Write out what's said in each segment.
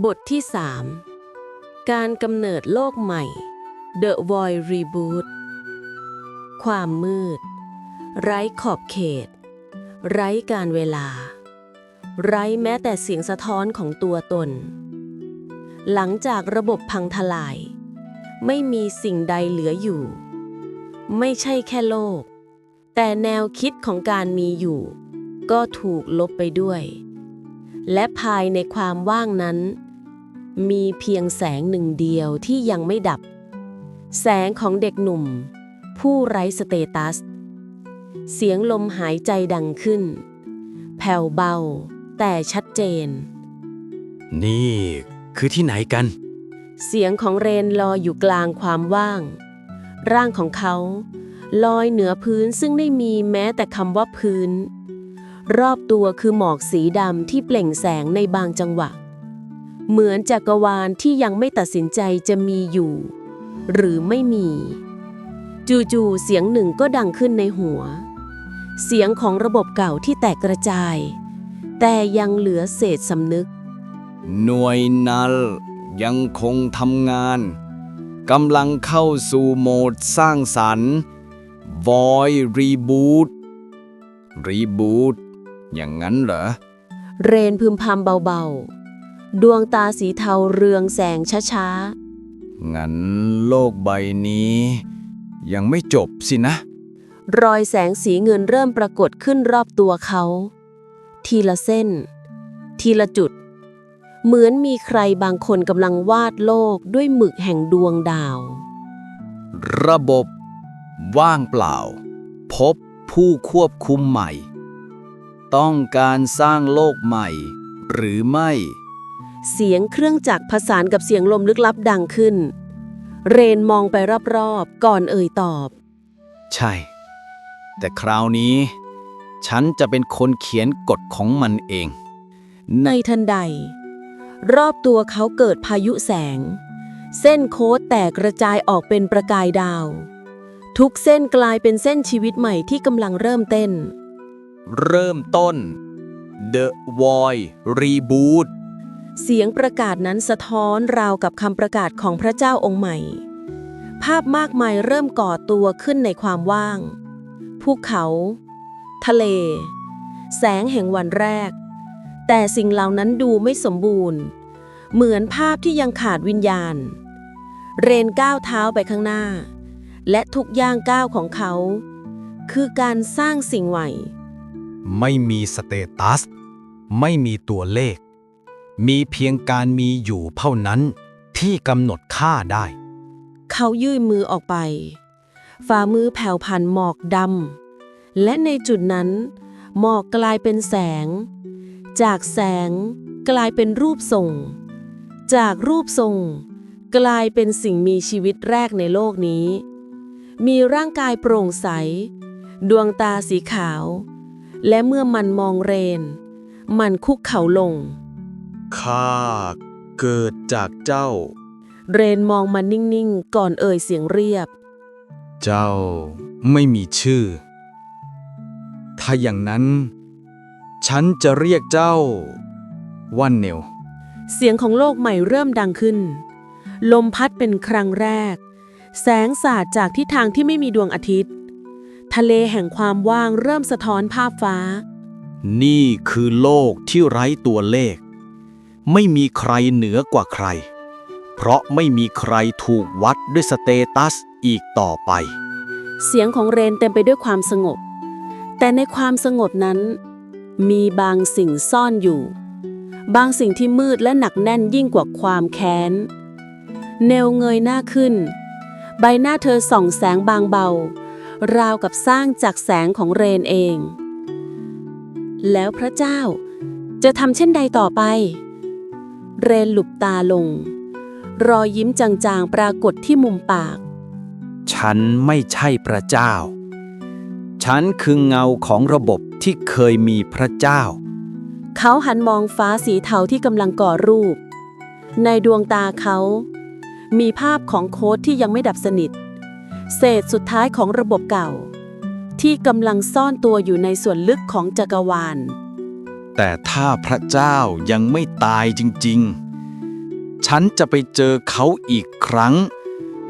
บทที่ 3 การกำเนิดโลกใหม่ The Void Reboot ความมืด ไร้ขอบเขต ไร้การเวลา ไร้แม้แต่เสียงสะท้อนของตัวตน หลังจากระบบพังทลาย ไม่มีสิ่งใดเหลืออยู่ ไม่ใช่แค่โลก แต่แนวคิดของการมีอยู่ ก็ถูกลบไปด้วยและภายในความว่างนั้น มีเพียงแสงหนึ่งเดียวที่ยังไม่ดับ แสงของเด็กหนุ่ม ผู้ไร้สเตตัส เสียงลมหายใจดังขึ้น แผ่วเบา แต่ชัดเจน นี่คือที่ไหนกัน เสียงของเรนลอยอยู่กลางความว่าง ร่างของเขา ลอยเหนือพื้นซึ่งไม่มีแม้แต่คำว่าพื้น รอบตัวคือหมอกสีดำที่เปล่งแสงในบางจังหวะ เหมือนจักรวาลที่ยังไม่ตัดสินใจจะมีอยู่ หรือไม่มี จู่ๆเสียงหนึ่งก็ดังขึ้นในหัว เสียงของระบบเก่าที่แตกกระจาย แต่ยังเหลือเศษสำนึก หน่วยนัลยังคงทำงานกำลังเข้าสู่โหมดสร้างสรรค์ Void Reboot Reboot อย่างนั้นเหรอ เรนพึมพำเบาๆ ดวงตาสีเทาเรืองแสงช้างั้นโลกใบนี้ ยังไม่จบสินะ ๆ รอยแสงสีเงินเริ่มปรากฏขึ้นรอบตัวเขา ทีละเส้น ทีละจุด เหมือนมีใครบางคนกำลังวาดโลกด้วยหมึกแห่งดวงดาว ระบบ ว่างเปล่า พบผู้ควบคุมใหม่ ต้องการสร้างโลกใหม่ หรือไม่ เสียงเครื่องจักรผสานกับเสียงลมลึกลับดังขึ้น เรนมองไปรอบๆ ก่อนเอ่ยตอบ ใช่ แต่คราวนี้ ฉันจะเป็นคนเขียนกฎของมันเอง ในทันใด รอบตัวเขาเกิดพายุแสง เส้นโค้ดแตกกระจายออกเป็นประกายดาว ทุกเส้นกลายเป็นเส้นชีวิตใหม่ที่กำลังเริ่มเต้น เริ่มต้น The Void Reboot เสียงประกาศนั้นสะท้อนราวกับคำประกาศของพระเจ้าองค์ใหม่ ภาพมากมายเริ่มก่อตัวขึ้นในความว่าง ภูเขา ทะเล แสงแห่งวันแรก แต่สิ่งเหล่านั้นดูไม่สมบูรณ์ เหมือนภาพที่ยังขาดวิญญาณ เรนก้าวเท้าไปข้างหน้า และทุกย่างก้าวของเขา คือการสร้างสิ่งใหม่ ไม่มีสเตตัส ไม่มีตัวเลข มีเพียงการมีอยู่เท่านั้นที่กำหนดค่าได้ เขายื่นมือออกไป ฝ่ามือแผ่วผ่านหมอกดำและในจุดนั้น หมอกกลายเป็นแสง จากแสงกลายเป็นรูปทรง จากรูปทรง กลายเป็นสิ่งมีชีวิตแรกในโลกนี้ มีร่างกายโปร่งใส ดวงตาสีขาว และเมื่อมันมองเรน มันคุกเข่าลง ข้าเกิดจากเจ้า เรนมองมันนิ่งๆ ก่อนเอ่ยเสียงเรียบ เจ้าไม่มีชื่อ ถ้าอย่างนั้น ฉันจะเรียกเจ้าว่าเนลเสียงของโลกใหม่เริ่มดังขึ้น ลมพัดเป็นครั้งแรก แสงสาดจากทิศทางที่ไม่มีดวงอาทิตย์ ทะเลแห่งความว่างเริ่มสะท้อนภาพฟ้า นี่คือโลกที่ไร้ตัวเลข ไม่มีใครเหนือกว่าใคร เพราะไม่มีใครถูกวัดด้วยสเตตัสอีกต่อไป เสียงของเรนเต็มไปด้วยความสงบ แต่ในความสงบนั้น มีบางสิ่งซ่อนอยู่ บางสิ่งที่มืดและหนักแน่นยิ่งกว่าความแค้น เนลเงยหน้าขึ้น ใบหน้าเธอส่องแสงบางเบา ราวกับสร้างจากแสงของเรนเอง แล้วพระเจ้าจะทำเช่นใดต่อไป เรนหลุบตาลง รอยยิ้มจางๆ ปรากฏที่มุมปาก ฉันไม่ใช่พระเจ้า ฉันคือเงาของระบบที่เคยมีพระเจ้า เขาหันมองฟ้าสีเทาที่กำลังก่อรูป ในดวงตาเขา มีภาพของโค้ดที่ยังไม่ดับสนิท เศษสุดท้ายของระบบเก่า ที่กำลังซ่อนตัวอยู่ในส่วนลึกของจักรวาล แต่ถ้าพระเจ้ายังไม่ตายจริงฉันจะไปเจอเขาอีกครั้ง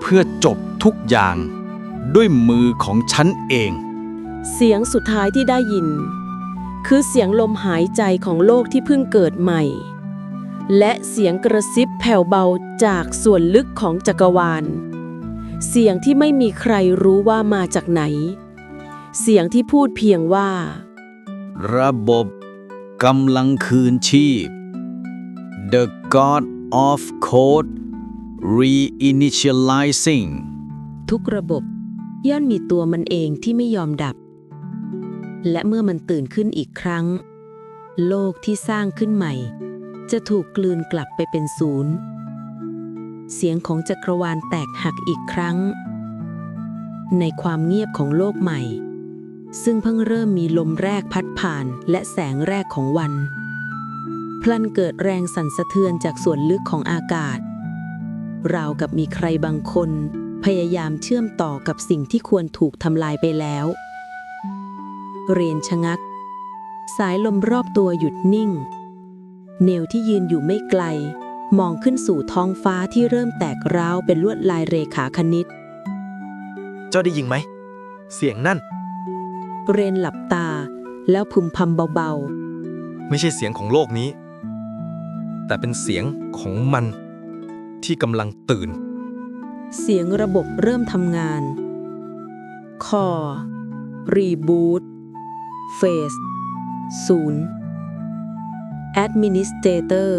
เพื่อจบทุกอย่างด้วยมือของฉันเอง เสียงสุดท้ายที่ได้ยิน คือเสียงลมหายใจของโลกที่เพิ่งเกิดใหม่ และเสียงกระซิบแผ่วเบาจากส่วนลึกของจักรวาล เสียงที่ไม่มีใครรู้ว่ามาจากไหน เสียงที่พูดเพียงว่า ระบบ กำลังคืนชีพ The God of Code Reinitializing ทุกระบบ ย่อมมีตัวมันเองที่ไม่ยอมดับ และเมื่อมันตื่นขึ้นอีกครั้ง โลกที่สร้างขึ้นใหม่ จะถูกกลืนกลับไปเป็นศูนย์ เสียงของจักรวาลแตกหักอีกครั้ง ในความเงียบของโลกใหม่ ซึ่งเพิ่งเริ่มมีลมแรกพัดผ่านและแสงแรกของวัน พลันเกิดแรงสั่นสะเทือนจากส่วนลึกของอากาศ ราวกับมีใครบางคน พยายามเชื่อมต่อกับสิ่งที่ควรถูกทำลายไปแล้ว เรียนชะงัก สายลมรอบตัวหยุดนิ่ง เนวที่ยืนอยู่ไม่ไกล มองขึ้นสู่ท้องฟ้าที่เริ่มแตกร้าวเป็นลวดลายเรขาคณิต เจ้าได้ยิงไหม เสียงนั่น เรนหลับตา แล้วพึมพำเบาไม่ใช่เสียงของโลกนี้ แต่เป็นเสียงของมัน ที่กำลังตื่น ๆ เสียงระบบเริ่มทำงาน คอ รีบูตเฟสศูนย์ Administrator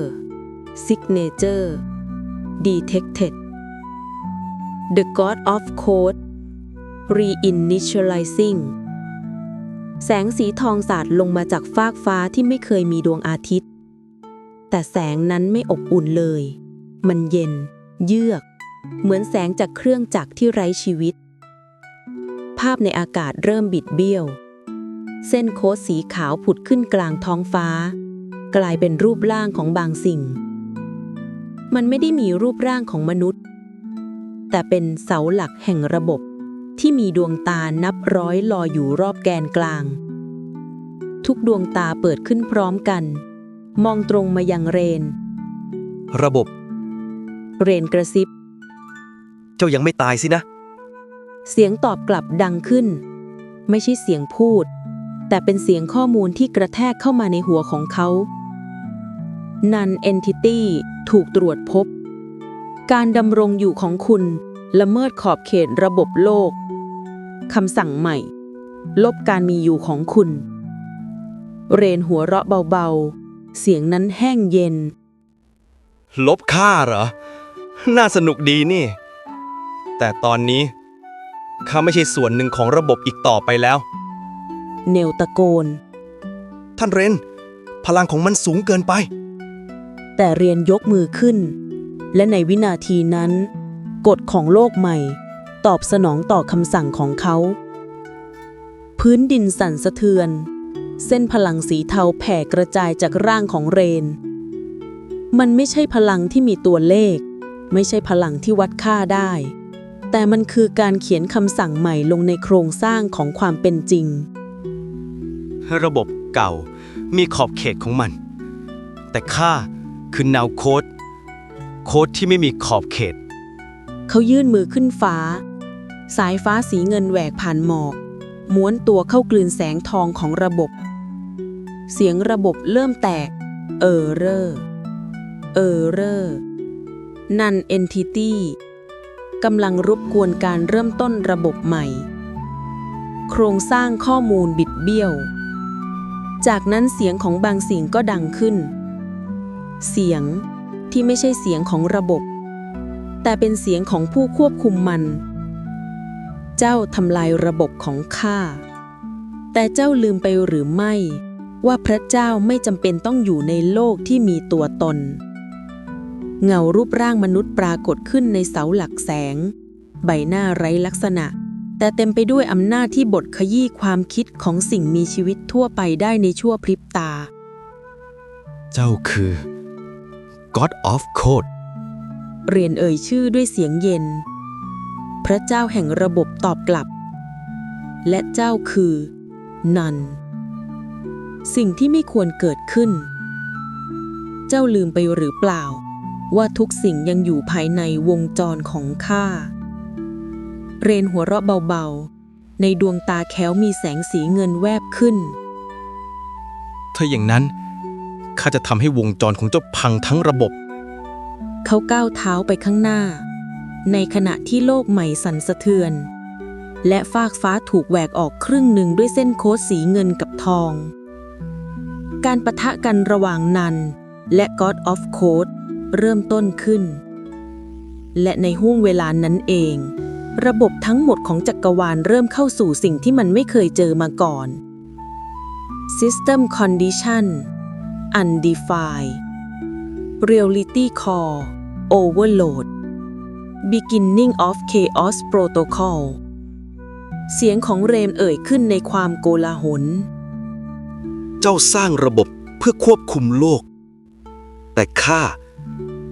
Signature Detected The God of Code Reinitializing แสงสีทองสาดลงมาจากฟากฟ้าที่ไม่เคยมีดวงอาทิตย์ แต่แสงนั้นไม่อบอุ่นเลย มันเย็น เยือก เหมือนแสงจากเครื่องจักรที่ไร้ชีวิต ภาพในอากาศเริ่มบิดเบี้ยว เส้นโค้ดสีขาวผุดขึ้นกลางท้องฟ้า กลายเป็นรูปร่างของบางสิ่ง มันไม่ได้มีรูปร่างของมนุษย์ แต่เป็นเสาหลักแห่งระบบ ที่มีดวงตานับร้อยลอยอยู่รอบแกนกลาง ทุกดวงตาเปิดขึ้นพร้อมกัน มองตรงมายังเรน ระบบ เรนกระซิบ เจ้ายังไม่ตายสินะ เสียงตอบกลับดังขึ้น ไม่ใช่เสียงพูด แต่เป็นเสียงข้อมูลที่กระแทกเข้ามาในหัวของเขานันเอนติตี้ถูกตรวจพบ การดำรงอยู่ของคุณ ละเมิดขอบเขตระบบโลกคำสั่งใหม่ ลบการมีอยู่ของคุณ เรนหัวเราะเบาๆ เสียงนั้นแห้งเย็น ลบค่าเหรอ น่าสนุกดีนี่ แต่ตอนนี้ ข้าไม่ใช่ส่วนหนึ่งของระบบอีกต่อไปแล้ว เนวตะโกน ท่านเรน พลังของมันสูงเกินไป แต่เรียนยกมือขึ้น และในวินาทีนั้น กฎของโลกใหม่ ตอบสนองต่อคำสั่งของเขา พื้นดินสั่นสะเทือน เส้นพลังสีเทาแผ่กระจายจากร่างของเรน มันไม่ใช่พลังที่มีตัวเลข ไม่ใช่พลังที่วัดค่าได้ แต่มันคือการเขียนคำสั่งใหม่ลงในโครงสร้างของความเป็นจริง ระบบเก่ามีขอบเขตของมัน แต่ข้าคือแนวโค้ด โค้ดที่ไม่มีขอบเขต เขายื่นมือขึ้นฟ้า สายฟ้าสีเงินแหวกผ่านหมอก ม้วนตัวเข้ากลืนแสงทองของระบบ เสียงระบบเริ่มแตก เออเรอร์เออเรอร์นันเอนทิตี้กำลังรบกวนการเริ่มต้นระบบใหม่ โครงสร้างข้อมูลบิดเบี้ยว จากนั้นเสียงของบางสิ่งก็ดังขึ้น เสียงที่ไม่ใช่เสียงของระบบ แต่เป็นเสียงของผู้ควบคุมมัน เจ้าทำลายระบบของข้า แต่เจ้าลืมไปหรือไม่ ว่าพระเจ้าไม่จำเป็นต้องอยู่ในโลกที่มีตัวตน เงารูปร่างมนุษย์ปรากฏขึ้นในเสาหลักแสง ใบหน้าไร้ลักษณะ แต่เต็มไปด้วยอำนาจที่บดขยี้ความคิดของสิ่งมีชีวิตทั่วไปได้ในชั่วพริบตา เจ้าคือ God of Code เรียนเอ่ยชื่อด้วยเสียงเย็น พระเจ้าแห่งระบบตอบกลับ และเจ้าคือ นัน สิ่งที่ไม่ควรเกิดขึ้น เจ้าลืมไปหรือเปล่า ว่าทุกสิ่งยังอยู่ภายในวงจรของข้า เรนหัวเราะเบาๆ ในดวงตาแค้วมีแสงสีเงินแวบขึ้น ถ้าอย่างนั้นข้าจะทำให้วงจรของเจ้าพังทั้งระบบ เขาก้าวเท้าไปข้างหน้า ในขณะที่โลกใหม่สั่นสะเทือน และฟากฟ้าถูกแหวกออกครึ่งหนึ่งด้วยเส้นโค้ดสีเงินกับทอง การประทะกันระหว่างนันและ God of Code เริ่มต้นขึ้น และในห้วงเวลานั้นเอง ระบบทั้งหมดของจักรวาลเริ่มเข้าสู่สิ่งที่มันไม่เคยเจอมาก่อน System Condition Undefined Reality Core Overload Beginning of Chaos Protocol เสียงของเรมเอ่ยขึ้นในความโกลาหล เจ้าสร้างระบบเพื่อควบคุมโลก แต่ข้า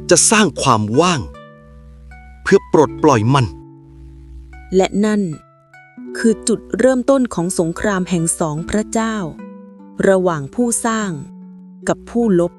จะสร้างความว่าง เพื่อปลดปล่อยมัน และนั่น คือจุดเริ่มต้นของสงครามแห่งสองพระเจ้า ระหว่างผู้สร้างกับผู้ลบ